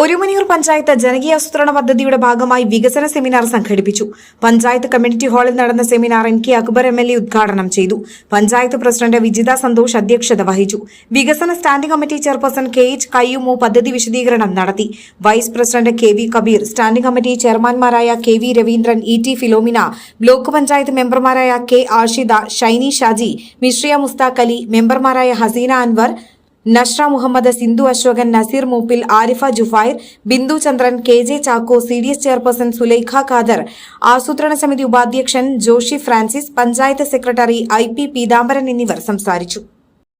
ഒരുമനിയൂർ പഞ്ചായത്ത് ജനകീയാസൂത്രണ പദ്ധതിയുടെ ഭാഗമായി വികസന സെമിനാർ സംഘടിപ്പിച്ചു. പഞ്ചായത്ത് കമ്മ്യൂണിറ്റി ഹാളിൽ നടന്ന seminar N K Akbar M L A ഉദ്ഘാടനം ചെയ്തു. പഞ്ചായത്ത് പ്രസിഡന്റ് വിജിത സന്തോഷ് അധ്യക്ഷത വഹിച്ചു. വികസന standing committee chairperson K H Kayyumu പദ്ധതി വിശദീകരണം നടത്തി. Vice president K V Kabeer standing committee ചെയർമാൻമാരായ K V Raveendran E T Philomina block panchayat മെമ്പർമാരായ കെ ആഷിദ ഷൈനി ഷാജി മിശ്രിയ മുസ്താഖ് അലി മെമ്പർമാരായ Haseena Anwar Nashra Muhammad Sindhu Ashokan Naseer Mooppil Arifa Jufair Bindu Chandran K J Chacko C D S chairperson Sulaikha Khader ആസൂത്രണ സമിതി ഉപാധ്യക്ഷൻ Joshy Francis panchayat secretary I P Peethambaran എന്നിവർ സംസാരിച്ചു.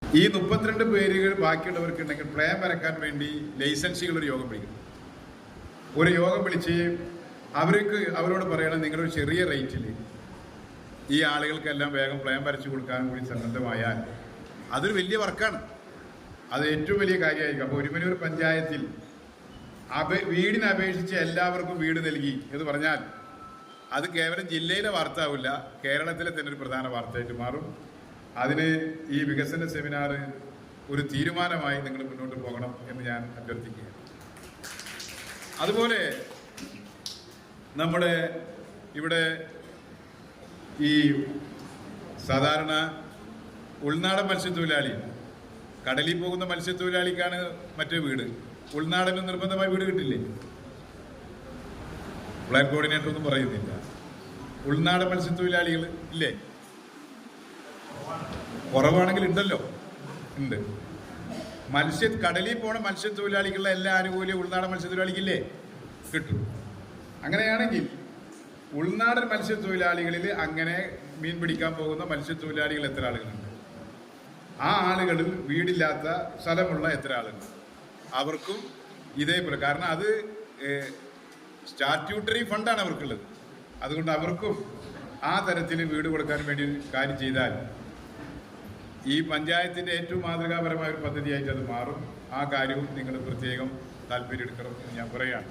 ഈ മുപ്പത്തിരണ്ട് പേരുകൾ ബാക്കിയുള്ളവർക്ക് ഉണ്ടെങ്കിൽ പ്ലാൻ വരക്കാൻ വേണ്ടി ലൈസൻസികൾ ഒരു യോഗം വിളിക്കും. ഒരു യോഗം വിളിച്ച് അവർക്ക് അവരോട് പറയണം നിങ്ങളൊരു ചെറിയ റേറ്റിൽ ഈ ആളുകൾക്കെല്ലാം വേഗം പ്ലാൻ വരച്ചു കൊടുക്കാൻ കൂടി സന്നദ്ധമായാൽ അതൊരു വലിയ വർക്കാണ്. അത് ഏറ്റവും വലിയ കാര്യമായിരിക്കും. അപ്പോൾ ഒരുമനൂർ പഞ്ചായത്തിൽ അപേ വീടിന് അപേക്ഷിച്ച് എല്ലാവർക്കും വീട് നൽകി എന്ന് പറഞ്ഞാൽ അത് കേവലം ജില്ലയിലെ വാർത്ത ആവില്ല കേരളത്തിലെ തന്നെ ഒരു പ്രധാന വാർത്തയായിട്ട് മാറും. അതിന് ഈ വികസന സെമിനാർ ഒരു തീരുമാനമായി നിങ്ങൾ മുന്നോട്ട് പോകണം എന്ന് ഞാൻ അഭ്യർത്ഥിക്കുക അതുപോലെ നമ്മുടെ ഇവിടെ ഈ സാധാരണ ഉൾനാടൻ മത്സ്യത്തൊഴിലാളി കടലിൽ പോകുന്ന മത്സ്യത്തൊഴിലാളിക്കാണ് മറ്റേ വീട്. ഉൾനാടന് നിർബന്ധമായി വീട് കിട്ടില്ലേ? പ്ലാൻ കോർഡിനേറ്റർ ഒന്നും പറയുന്നില്ല. ഉൾനാടൻ മത്സ്യത്തൊഴിലാളികൾ ഇല്ലേ? കുറവാണെങ്കിൽ ഉണ്ടല്ലോ. ഉണ്ട്. മത്സ്യ കടലിൽ പോണ മത്സ്യത്തൊഴിലാളികളുടെ എല്ലാ ആനുകൂല്യവും ഉൾനാടൻ മത്സ്യത്തൊഴിലാളിക്കില്ലേ കിട്ടും. അങ്ങനെയാണെങ്കിൽ ഉൾനാടൻ മത്സ്യത്തൊഴിലാളികളിൽ അങ്ങനെ മീൻ പിടിക്കാൻ പോകുന്ന മത്സ്യത്തൊഴിലാളികൾ എത്ര ആളുകളുണ്ട്? ആ ആളുകളിൽ വീടില്ലാത്ത സ്ഥലമുള്ള എത്ര ആളുണ്ട്? അവർക്കും ഇതേപോലെ കാരണം അത് സ്റ്റാറ്റ്യൂട്ടറി ഫണ്ടാണ് അവർക്കുള്ളത്. അതുകൊണ്ട് അവർക്കും ആ തരത്തിൽ വീട് കൊടുക്കാൻ വേണ്ടി കാര്യം ചെയ്താൽ ഈ പഞ്ചായത്തിന്റെ ഏറ്റവും മാതൃകാപരമായ ഒരു പദ്ധതിയായിട്ട് അത് മാറും. ആ കാര്യവും നിങ്ങൾ പ്രത്യേകം താല്പര്യം എടുക്കണം എന്ന് ഞാൻ പറയുകയാണ്.